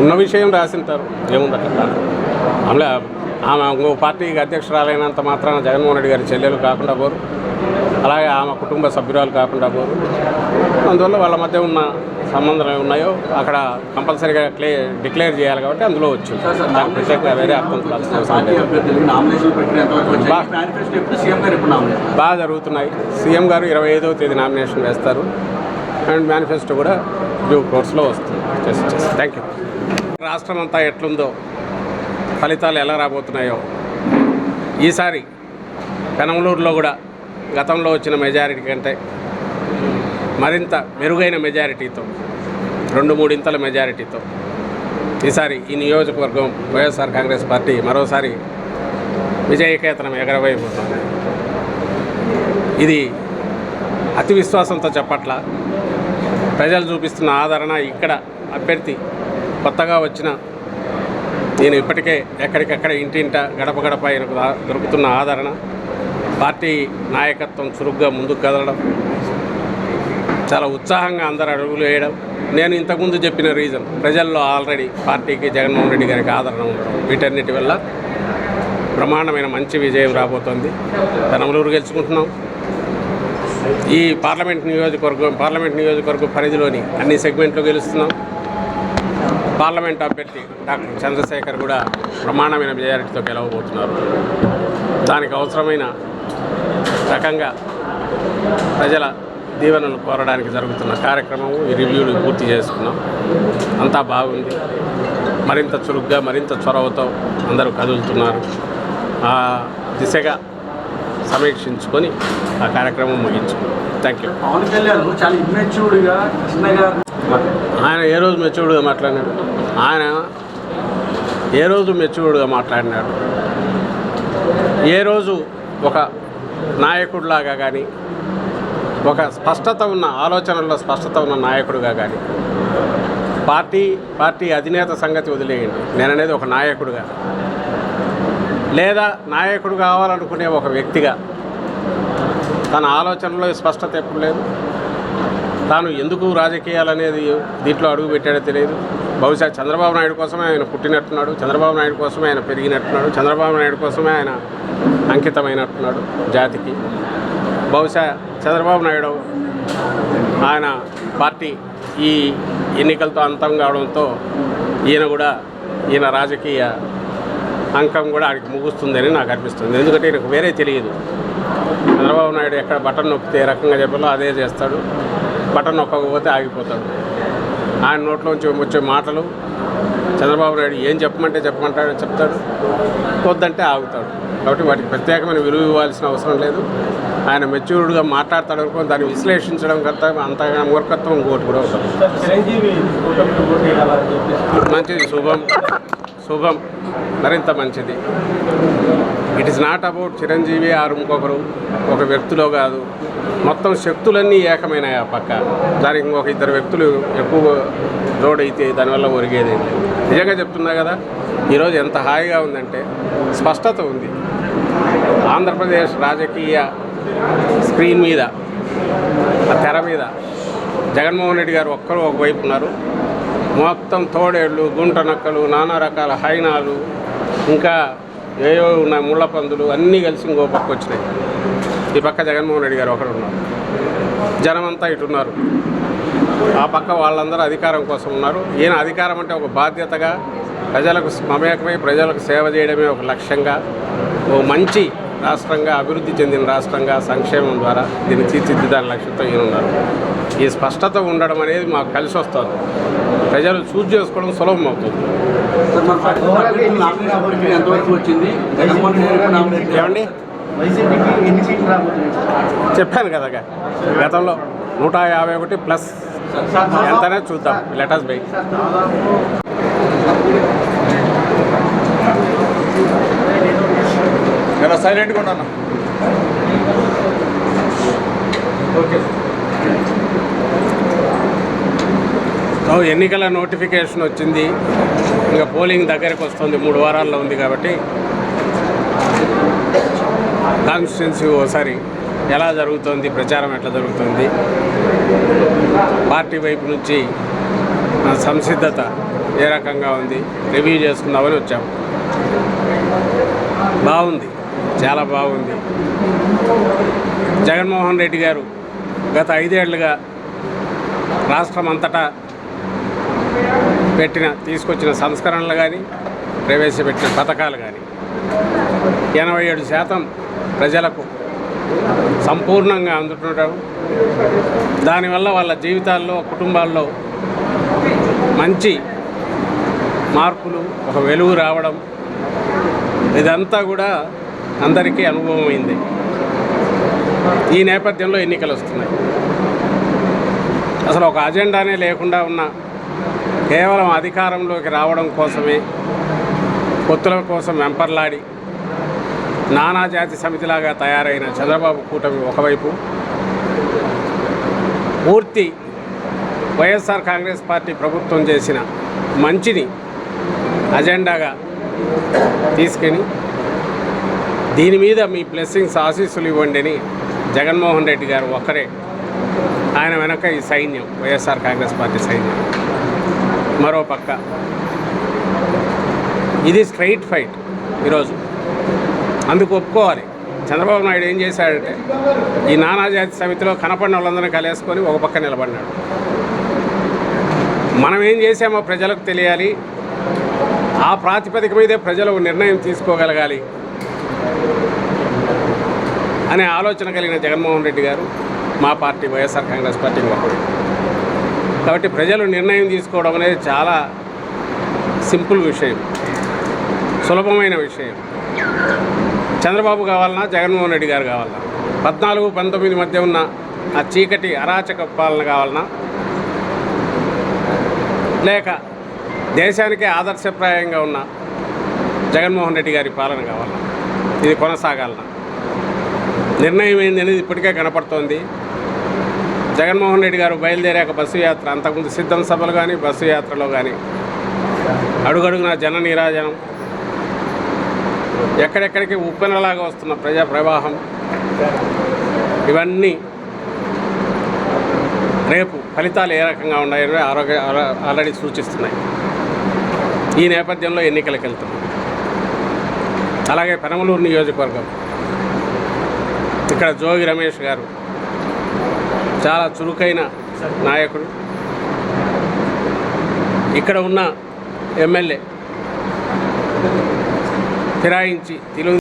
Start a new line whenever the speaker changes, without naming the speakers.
ఉన్న విషయం రాసింటారు. ఏముంది దాంట్లో. ఆమె ఆమె ఇంకో పార్టీకి అధ్యక్షురాలైనంత మాత్రాన జగన్మోహన్ రెడ్డి గారి చెల్లెలు కాకుండా పోరు. అలాగే ఆమె కుటుంబ సభ్యురాలు కాకుండా పోరు. అందువల్ల వాళ్ళ మధ్య ఉన్న సంబంధాలు ఉన్నాయో అక్కడ కంపల్సరీగా క్లే డిక్లేర్ చేయాలి కాబట్టి అందులో వచ్చింది దానికి ప్రత్యేకంగా వేరే అర్థం బాగా జరుగుతున్నాయి. సీఎం గారు ఇరవై ఐదవ తేదీ నామినేషన్ వేస్తారు. అండ్ మేనిఫెస్టో కూడా డ్యూ కోర్స్లో వస్తుంది. థ్యాంక్ యూ రాష్ట్రం అంతా ఎట్లుందో ఫలితాలు ఎలా రాబోతున్నాయో. ఈసారి పెనమలూరులో కూడా గతంలో వచ్చిన మెజారిటీ కంటే మరింత మెరుగైన మెజారిటీతో రెండు మూడింతల మెజారిటీతో ఈసారి ఈ నియోజకవర్గం వైఎస్ఆర్ కాంగ్రెస్ పార్టీ మరోసారి విజయకేతనం ఎగరవైపోతుంది ఇది అతి విశ్వాసంతో చెప్పట్ల ప్రజలు చూపిస్తున్న ఆదరణ ఇక్కడ అభ్యర్థి కొత్తగా వచ్చిన నేను ఇప్పటికే ఎక్కడికక్కడ ఇంటింట గడప గడప ఆయనకు దొరుకుతున్న ఆదరణ. పార్టీ నాయకత్వం చురుగ్గా ముందుకు కదలడం చాలా ఉత్సాహంగా అందరు అడుగులు వేయడం. నేను ఇంతకుముందు చెప్పిన రీజన్ ప్రజల్లో ఆల్రెడీ పార్టీకి జగన్మోహన్ రెడ్డి గారికి ఆదరణ ఉండడం. వీటన్నిటి వల్ల బ్రహ్మాండమైన మంచి విజయం రాబోతోంది. పెనమలూరు గెలుచుకుంటున్నాం. ఈ పార్లమెంట్ నియోజకవర్గం పార్లమెంట్ నియోజకవర్గం పరిధిలోని అన్ని సెగ్మెంట్లు గెలుస్తున్నాం. పార్లమెంట్ అభ్యర్థి డాక్టర్ చంద్రశేఖర్ కూడా ప్రమాణమైన మెజారిటీతో గెలవబోతున్నారు. దానికి అవసరమైన రకంగా ప్రజల దీవెనలు కోరడానికి జరుగుతున్న కార్యక్రమం ఈ రివ్యూలు పూర్తి చేసుకున్నాం. అంతా బాగుంది. మరింత చురుగ్గా మరింత చొరవతో అందరూ కదులుతున్నారు. ఆ దిశగా సమీక్షించుకొని ఆ కార్యక్రమం ముగించుకున్నాం. థ్యాంక్ యూ
పవన్ కళ్యాణ్ చాలా ఇమ్మెచ్యూర్డ్గా
ఆయన ఏ రోజు మెచ్యూర్డ్గా మాట్లాడినాడు? ఆయన ఏ రోజు మెచ్యూర్డ్గా మాట్లాడినాడు? ఏ రోజు ఒక నాయకుడిలాగా కానీ ఒక స్పష్టత ఉన్న ఆలోచనల్లో స్పష్టత ఉన్న నాయకుడిగా కానీ పార్టీ పార్టీ అధినేత సంగతి వదిలేయండి. నేననేది ఒక నాయకుడిగా. లేదా నాయకుడు కావాలనుకునే ఒక వ్యక్తిగా తన ఆలోచనలో స్పష్టత ఎప్పుడు లేదు. తాను ఎందుకు రాజకీయాలు అనేది దీంట్లో అడుగు పెట్టాడో తెలియదు. బహుశా చంద్రబాబు నాయుడు కోసమే ఆయన పుట్టినట్టున్నాడు చంద్రబాబు నాయుడు కోసమే ఆయన పెరిగినట్టున్నాడు చంద్రబాబు నాయుడు కోసమే ఆయన అంకితమైనట్టున్నాడు జాతికి. బహుశా చంద్రబాబు నాయుడు ఆయన పార్టీ ఈ ఎన్నికలతో అంతం కావడంతో ఈయన కూడా ఈయన రాజకీయ అంకం కూడా ఆడికి ముగుస్తుందని నాకు అనిపిస్తుంది. ఎందుకంటే ఈయనకు వేరే తెలియదు. చంద్రబాబు నాయుడు ఎక్కడ బటన్ నొక్కితే ఏ రకంగా చెప్పాలో అదే చేస్తాడు. బటన్ నొక్కకపోతే ఆగిపోతాడు. ఆయన నోట్లోంచి వచ్చే మాటలు చంద్రబాబు నాయుడు ఏం చెప్పమంటే చెప్పమంటాడు చెప్తాడు. వద్దంటే ఆగుతాడు. కాబట్టి వాటికి ప్రత్యేకమైన విలువ ఇవ్వాల్సిన అవసరం లేదు. ఆయన మెచ్యూర్డ్గా మాట్లాడతాడు అనుకో దాన్ని విశ్లేషించడం కర్త అంతగా మూర్ఖత్వం ఇంకోటి కూడా ఉంటుంది మంచిది శుభం. శుభం. మరింత మంచిది. It is not about Chiranjeevi ఆరు ఇంకొకరు ఒక వ్యక్తిలో కాదు. మొత్తం శక్తులన్నీ ఏకమైనాయి ఆ పక్క? దానికి ఇంకొక ఇద్దరు వ్యక్తులు ఎక్కువ జోడైతే దానివల్ల ఒరిగేది నిజంగా చెప్తున్నా కదా ఈరోజు ఎంత హాయిగా ఉందంటే స్పష్టత ఉంది. ఆంధ్రప్రదేశ్ రాజకీయ స్క్రీన్ మీద ఆ తెర మీద జగన్మోహన్ రెడ్డి గారు ఒక్కరు ఒకవైపు ఉన్నారు. మొత్తం తోడేళ్ళు గుంట నక్కలు నానా రకాల హైనాలు ఇంకా ఏవో ఉన్నాయి ముళ్ళ పందులు అన్నీ కలిసి ఇంకో పక్క వచ్చినాయి. ఈ పక్క జగన్మోహన్ రెడ్డి గారు ఒకరు ఉన్నారు. జనమంతా ఇటున్నారు ఆ పక్క వాళ్ళందరూ అధికారం కోసం ఉన్నారు. ఈయన అధికారం అంటే ఒక బాధ్యతగా ప్రజలకు మమేకమై ప్రజలకు సేవ చేయడమే ఒక లక్ష్యంగా ఓ మంచి రాష్ట్రంగా అభివృద్ధి చెందిన రాష్ట్రంగా సంక్షేమం ద్వారా దీన్ని తీర్చిదిద్దాని లక్ష్యంతో ఈయన ఉన్నారు. ఈ స్పష్టత ఉండడం అనేది మాకు కలిసి వస్తుంది ప్రజలు చూజ్ చేసుకోవడం సులభం అవుతుంది. ఏమండి?
వైసీపీకి ఎన్ని సీట్లు రాబోతున్నాయి
చెప్పాను కదా గతంలో నూట యాభై ఒకటి ప్లస్. ఎంతనే చూద్దాం. లెటర్స్ బై
నేను సైలెంట్గా ఉన్నాను
ఓకే.
ఎన్నికల నోటిఫికేషన్ వచ్చింది. ఇంకా పోలింగ్ దగ్గరకు వస్తుంది. మూడు వారాల్లో ఉంది కాబట్టి. కాన్స్టిట్యున్సీ ఓసారి ఎలా జరుగుతుంది ప్రచారం ఎట్లా జరుగుతుంది పార్టీ వైపు నుంచి సంసిద్ధత ఏ రకంగా ఉంది రివ్యూ చేసుకుందామని వచ్చాము బాగుంది. చాలా బాగుంది. జగన్మోహన్ రెడ్డి గారు గత ఐదేళ్ళుగా రాష్ట్రం అంతటా పెట్టిన తీసుకొచ్చిన సంస్కరణలు కానీ ప్రవేశపెట్టిన పథకాలు కానీ ఎనభై ఏడు శాతం ప్రజలకు సంపూర్ణంగా అందుతుంటారు దానివల్ల వాళ్ళ జీవితాల్లో కుటుంబాల్లో మంచి మార్పులు ఒక వెలుగు రావడం ఇదంతా కూడా అందరికీ అనుభవమైంది. ఈ నేపథ్యంలో ఎన్నికలు వస్తున్నాయి అసలు ఒక అజెండానే లేకుండా ఉన్న కేవలం అధికారంలోకి రావడం కోసమే పొత్తుల కోసం వెంపర్లాడి నానాజాతి సమితిలాగా తయారైన చంద్రబాబు కూటమి ఒకవైపు పూర్తి వైఎస్ఆర్ కాంగ్రెస్ పార్టీ ప్రభుత్వం చేసిన మంచిని అజెండాగా తీసుకొని దీని మీద మీ బ్లెస్సింగ్స్ ఆశీస్సులు ఇవ్వండి అని జగన్మోహన్ రెడ్డి గారు ఒక్కరే. ఆయన వెనక ఈ సైన్యం వైఎస్ఆర్ కాంగ్రెస్ పార్టీ సైన్యం. మరో పక్క. ఇది స్ట్రైట్ ఫైట్ ఈరోజు. అందుకు ఒప్పుకోవాలి. చంద్రబాబు నాయుడు ఏం చేశాడంటే ఈ నానాజాతి సమితిలో కనపడిన వాళ్ళందరినీ కలేసుకొని ఒక పక్క నిలబడినాడు. మనం ఏం చేసామో ప్రజలకు తెలియాలి. ఆ ప్రాతిపదిక మీదే ప్రజలు నిర్ణయం తీసుకోగలగాలి అనే ఆలోచన కలిగిన జగన్మోహన్ రెడ్డి గారు మా పార్టీ వైఎస్ఆర్ కాంగ్రెస్ పార్టీ ఒకటి కాబట్టి ప్రజలు నిర్ణయం తీసుకోవడం అనేది చాలా సింపుల్ విషయం. సులభమైన విషయం. చంద్రబాబు కావాలన్నా జగన్మోహన్ రెడ్డి గారు కావాలన్నా. పద్నాలుగు పంతొమ్మిది మధ్య ఉన్న ఆ చీకటి అరాచక పాలన కావాలన్నా లేక దేశానికే ఆదర్శప్రాయంగా ఉన్న జగన్మోహన్ రెడ్డి గారి పాలన కావాలన్నా. ఇది కొనసాగాలన్నా. నిర్ణయం ఏంది అనేది ఇప్పటికే కనపడుతోంది. జగన్మోహన్ రెడ్డి గారు బయలుదేరాక బస్సు యాత్ర అంతకుముందు సిద్ధం సభలు కానీ బస్సు యాత్రలో కానీ అడుగడుగున జన నీరాజనం. ఎక్కడెక్కడికి ఉప్పెనలాగా వస్తున్న ప్రజా ప్రవాహం. ఇవన్నీ రేపు ఫలితాలు ఏ రకంగా ఉన్నాయని ఆరోగ్య ఆల్రెడీ సూచిస్తున్నాయి. ఈ నేపథ్యంలో ఎన్నికలకు వెళ్తున్నాం అలాగే పెనమలూరు నియోజకవర్గం. ఇక్కడ జోగి రమేష్ గారు చాలా చురుకైన నాయకుడు. ఇక్కడ ఉన్న ఎమ్మెల్యే. ఫిరాయించి తెలుగు